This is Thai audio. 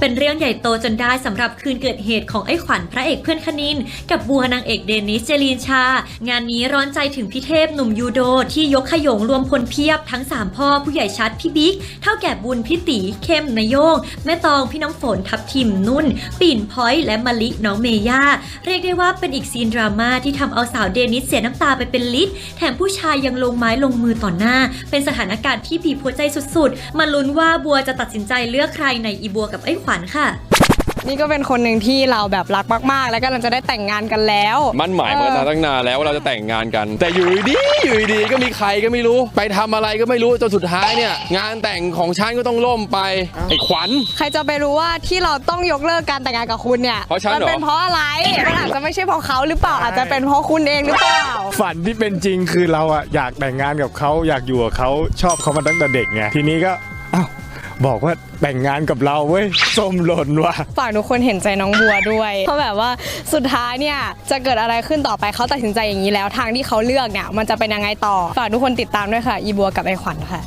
เป็นเรื่องใหญ่โตจนได้สำหรับคืนเกิดเหตุของไอ้ขวัญพระเอกเพื่อนคณิน กับบัวนางเอกเดนิสเจลีนชา งานนี้ร้อนใจถึงพี่เทพหนุ่มยูโดที่ยกขยงรวมพลเพียบทั้ง 3 พ่อผู้ใหญ่ชัดพี่บิ๊ก เท่าแก่บุญพี่ตีเข้มนายโยง แม่ตองพี่น้ำฝนทับทิมนุ่น ปิ่นพอยและมะลิน้องเมย่า เรียกได้ว่าเป็นอีกซีนดราม่าที่ทำเอาสาวเดนิสเสียน้ำตาไปเป็นลิตรแถมผู้ชายยังลงไม้ลงมือต่อหน้า เป็นสถานการณ์ที่บีบหัวใจสุดๆ มาลุ้นว่าบัวจะตัดสินใจเลือกใครในอีบัวกับไอ้ขวัญค่ะ นี่ก็เป็นคนหนึ่งที่เราแบบรักมาก ๆ แล้วก็เราจะได้แต่งงานกันแล้วมั่นหมายมาตั้งนานแล้วว่าเราจะแต่งงานกัน แต่อยู่ดีๆอยู่ดีๆก็มีใครก็ไม่รู้ ไปทำอะไรก็ไม่รู้จนสุดท้ายเนี่ย งานแต่งของฉันก็ต้องล่มไปไอ้ขวัญ ใครจะไปรู้ว่าที่เราต้องยกเลิกการแต่งงานกับคุณเนี่ยเพราะฉันเหรอ มัเป็นเพราะอะไรมันอาจจะไม่ใช่เพราะเขาหรือเปล่าอาจจะเป็นเพราะคุณเองหรือเปล่า ฝันที่เป็นจริงคือเราอะอยากแต่งงานกับเขาอยากอยู่กับเขาชอบเขามาตั้งแต่เด็กไงทีนี้ก็อ้าว บอกว่าแต่งงานกับเราเว้ยส้มหล่นว่ะฝากทุกคนเห็นใจน้องบัวด้วย เพราะแบบว่าสุดท้ายเนี่ยจะเกิดอะไรขึ้นต่อไปเขาตัดสินใจอย่างนี้แล้ว ทางที่เขาเลือกเนี่ยมันจะเป็นยังไงต่อฝากทุกคนติดตามด้วยค่ะ อีบัวกับไอขวัญค่ะ